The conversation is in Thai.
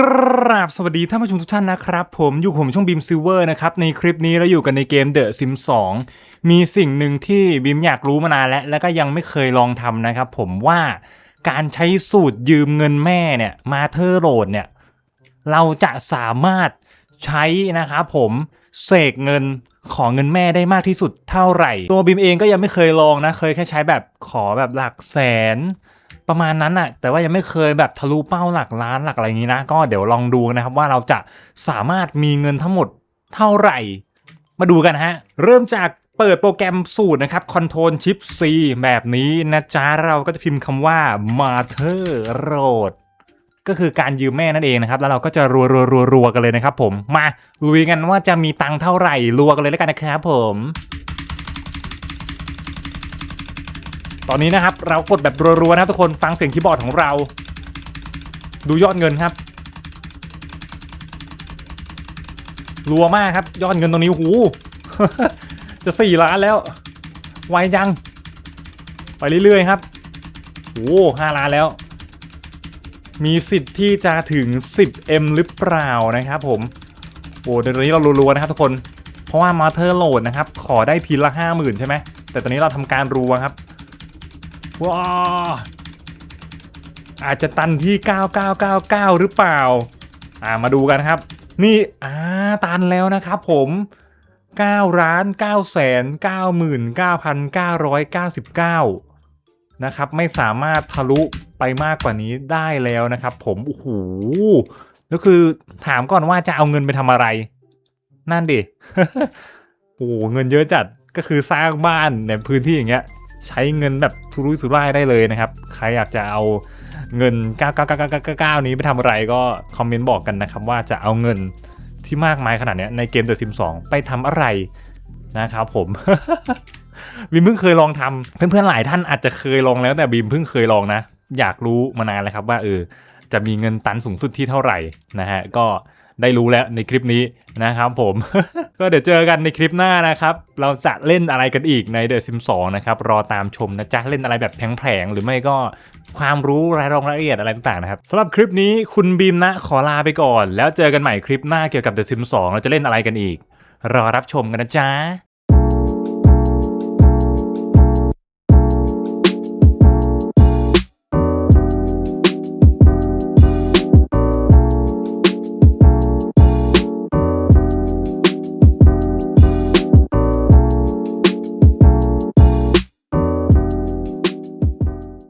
กราบสวัสดีท่านผู้ชมทุกท่านนะครับ ผมอยู่ผมช่องบีมซิลเวอร์นะครับ ในคลิปนี้เราอยู่กันในเกม The Sims 2 มีสิ่งหนึ่งที่บีมอยากรู้มานานแล้ว แล้วก็ยังไม่เคยลองทำนะครับ ผมว่าการใช้สูตรยืมเงินแม่เนี่ยมาเธอโรดเนี่ย เราจะสามารถใช้นะครับผมเสกเงินขอเงินแม่ได้มากที่สุดเท่าไหร่ ตัวบีมเองก็ยังไม่เคยลองนะ เคยแค่ใช้แบบขอแบบหลักแสน ประมาณนั้นอะแต่ว่ายังไม่เคยแบบทะลุเป้าหลักล้านหลักอะไรอย่างนี้นะ ก็เดี๋ยวลองดูนะครับว่าเราจะสามารถมีเงินทั้งหมดเท่าไหร่ มาดูกันฮะ เริ่มจากเปิดโปรแกรมสูตรนะครับ Control Shift C แบบนี้นะจ๊ะ เราก็จะพิมพ์คำว่า Mother Road ก็คือการยืมแม่นั่นเองนะครับ แล้วเราก็จะรัวรัวรัวรัวกันเลยนะครับผม มาลุยกันว่าจะมีตังค์เท่าไหร่รัวกันเลยแล้วกันนะครับผม ตอนนี้นะครับ เรากดแบบรัวๆนะทุกคนฟังเสียงคีย์บอร์ดของเรา ดูยอดเงินครับรัวมากครับ ยอดเงินตรงนี้โอ้โหจะสี่ล้านแล้ว ไวจัง ไปเรื่อยๆครับโอ้ห้าล้านแล้ว มีสิทธิ์ที่จะถึง 10M หรือเปล่านะครับผมโอ้เดี๋ยวตอนนี้เรารัวๆนะครับทุกคน เพราะว่ามาเธอร์โหลดนะครับ ขอได้ทีละ 50,000 ใช่ไหม แต่ตอนนี้เราทำการรัวครับ ว้าอาจจะตันที่ 9999 หรือเปล่า อ่ามาดูกันครับ นี่อ่าตันแล้วนะครับผม9ล้าน9แสน99,999 นะครับ ไม่สามารถทะลุไปมากกว่านี้ได้แล้วนะครับ ผม โอ้โหแล้วคือถามก่อนว่าจะเอาเงินไปทำอะไร นั่นดิ โอ้โหเงินเยอะจัดก็คือสร้างบ้านในพื้นที่อย่างเงี้ย ใช้เงินแบบสุรุ่ยสุร่ายได้เลยนะครับ ใครอยากจะเอาเงิน 99999 นี้ไปทำอะไรก็คอมเมนต์บอกกันนะครับว่าจะเอาเงินที่มากมายขนาดนี้ในเกม The Sims 2ไปทำอะไรนะครับผมบีมเพิ่งเคยลองทำเพื่อนๆหลายท่านอาจจะเคยลองแล้วแต่บีมเพิ่งเคยลองนะ อยากรู้มานานแล้วครับว่าเออจะมีเงินตันสูงสุดที่เท่าไหร่นะฮะก็ ได้รู้แล้วในคลิปนี้นะครับผม ก็เดี๋ยวเจอกันในคลิปหน้านะครับ เราจะเล่นอะไรกันอีกใน The Sims 2นะครับ รอตามชมนะจ๊ะ เล่นอะไรแบบแผลงๆ หรือไม่ก็ความรู้รายรองรายละเอียดอะไรต่างๆนะครับสำหรับคลิปนี้คุณบีมนะขอลาไปก่อน แล้วเจอกันใหม่คลิปหน้าเกี่ยวกับ The Sims 2 เราจะเล่นอะไรกันอีก รอรับชมกันนะจ๊ะ